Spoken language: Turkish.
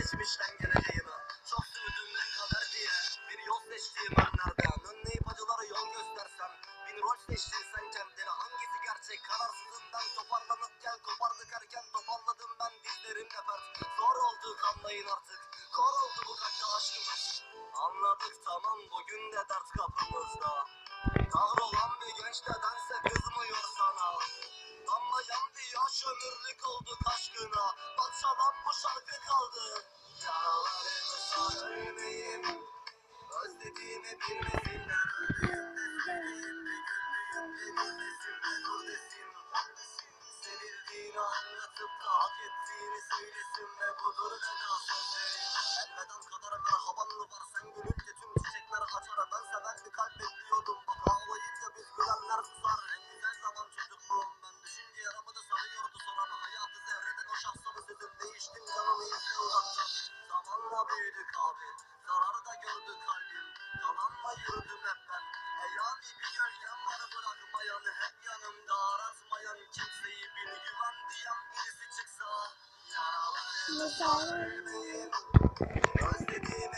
geçmişten geleceğime Çok sevdiğimden kader diye bir yol seçtiğim anlarda. Önleyip acılara yol göstersem bin rol seçtin sen kendine Hangisi gerçek? Kararsızından toparlanırken kopardık erken toparladım ben dizlerimle pert Zor oldu anlayın artık kor oldu bu kaçta aşkımız. Anladık tamam bugün de dert kapımızda. Kahrolan bir genç nedense kızmıyor bir yaş ömürlük oldu aşkına Parçalan bu şarkı kaldı Yaralarımı sarmayayım sevdiğim bir desin Sevildiğini anlatıp da hak ettiğini söylesin ve budur veda Büyüdük abi. Zarar da gördü kalbim. Yalanla yürüdüm hep ben. Eyami bir gölgem var bırakmayan hep yanımda aratmayan kimseyi beni güven diyen birisi çıksa. Yaralarımı sarmayayım Özlediğim